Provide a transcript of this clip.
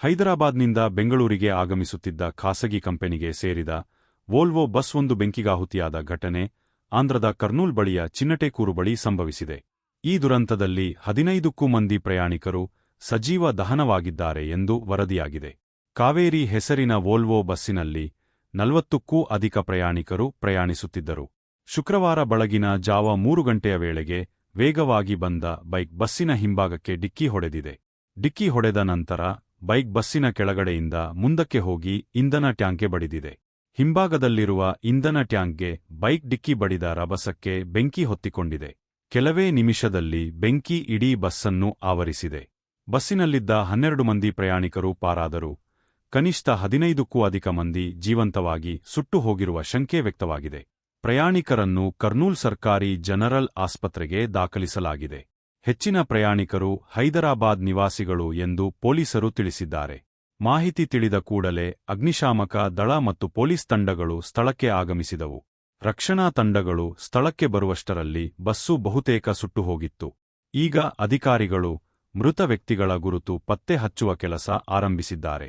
ಹೈದರಾಬಾದ್ನಿಂದ ಬೆಂಗಳೂರಿಗೆ ಆಗಮಿಸುತ್ತಿದ್ದ ಖಾಸಗಿ ಕಂಪನಿಗೆ ಸೇರಿದ ವೋಲ್ವೋ ಬಸ್ ಒಂದು ಬೆಂಕಿಗಾಹುತಿಯಾದ ಘಟನೆ ಆಂಧ್ರದ ಕರ್ನೂಲ್ ಬಳಿಯ ಚಿನ್ನಟೇಕೂರು ಬಳಿ ಸಂಭವಿಸಿದೆ. ಈ ದುರಂತದಲ್ಲಿ ಹದಿನೈದಕ್ಕೂ ಮಂದಿ ಪ್ರಯಾಣಿಕರು ಸಜೀವ ದಹನವಾಗಿದ್ದಾರೆ ಎಂದು ವರದಿಯಾಗಿದೆ. ಕಾವೇರಿ ಹೆಸರಿನ ವೋಲ್ವೋ ಬಸ್ಸಿನಲ್ಲಿ ನಲವತ್ತಕ್ಕೂ ಅಧಿಕ ಪ್ರಯಾಣಿಕರು ಪ್ರಯಾಣಿಸುತ್ತಿದ್ದರು. ಶುಕ್ರವಾರ ಬೆಳಗಿನ ಜಾವ ಮೂರು ಗಂಟೆಯ ವೇಳೆಗೆ ವೇಗವಾಗಿ ಬಂದ ಬೈಕ್ ಬಸ್ಸಿನ ಹಿಂಭಾಗಕ್ಕೆ ಡಿಕ್ಕಿ ಹೊಡೆದಿದೆ. ಡಿಕ್ಕಿ ಹೊಡೆದ ನಂತರ ಬೈಕ್ ಬಸ್ಸಿನ ಕೆಳಗಡೆಯಿಂದ ಮುಂದಕ್ಕೆ ಹೋಗಿ ಇಂಧನ ಟ್ಯಾಂಕ್ಗೆ ಬಡಿದಿದೆ. ಹಿಂಭಾಗದಲ್ಲಿರುವ ಇಂಧನ ಟ್ಯಾಂಕ್ಗೆ ಬೈಕ್ ಡಿಕ್ಕಿ ಬಡಿದ ರಭಸಕ್ಕೆ ಬೆಂಕಿ ಹೊತ್ತಿಕೊಂಡಿದೆ. ಕೆಲವೇ ನಿಮಿಷದಲ್ಲಿ ಬೆಂಕಿ ಇಡೀ ಬಸ್ಸನ್ನು ಆವರಿಸಿದೆ. ಬಸ್ಸಿನಲ್ಲಿದ್ದ ಹನ್ನೆರಡು ಮಂದಿ ಪ್ರಯಾಣಿಕರು ಪಾರಾದರು. ಕನಿಷ್ಠ ಹದಿನೈದಕ್ಕೂ ಅಧಿಕ ಮಂದಿ ಜೀವಂತವಾಗಿ ಸುಟ್ಟು ಹೋಗಿರುವ ಶಂಕೆ ವ್ಯಕ್ತವಾಗಿದೆ. ಪ್ರಯಾಣಿಕರನ್ನು ಕರ್ನೂಲ್ ಸರ್ಕಾರಿ ಜನರಲ್ ಆಸ್ಪತ್ರೆಗೆ ದಾಖಲಿಸಲಾಗಿದೆ. ಹೆಚ್ಚಿನ ಪ್ರಯಾಣಿಕರು ಹೈದರಾಬಾದ್ ನಿವಾಸಿಗಳು ಎಂದು ಪೊಲೀಸರು ತಿಳಿಸಿದ್ದಾರೆ. ಮಾಹಿತಿ ತಿಳಿದ ಕೂಡಲೇ ಅಗ್ನಿಶಾಮಕ ದಳ ಮತ್ತು ಪೊಲೀಸ್ ತಂಡಗಳು ಸ್ಥಳಕ್ಕೆ ಆಗಮಿಸಿದವು. ರಕ್ಷಣಾ ತಂಡಗಳು ಸ್ಥಳಕ್ಕೆ ಬರುವಷ್ಟರಲ್ಲಿ ಬಸ್ಸು ಬಹುತೇಕ ಸುಟ್ಟು ಹೋಗಿತ್ತು ಈಗ ಅಧಿಕಾರಿಗಳು ಮೃತ ವ್ಯಕ್ತಿಗಳ ಗುರುತು ಪತ್ತೆ ಹಚ್ಚುವ ಕೆಲಸ ಆರಂಭಿಸಿದ್ದಾರೆ.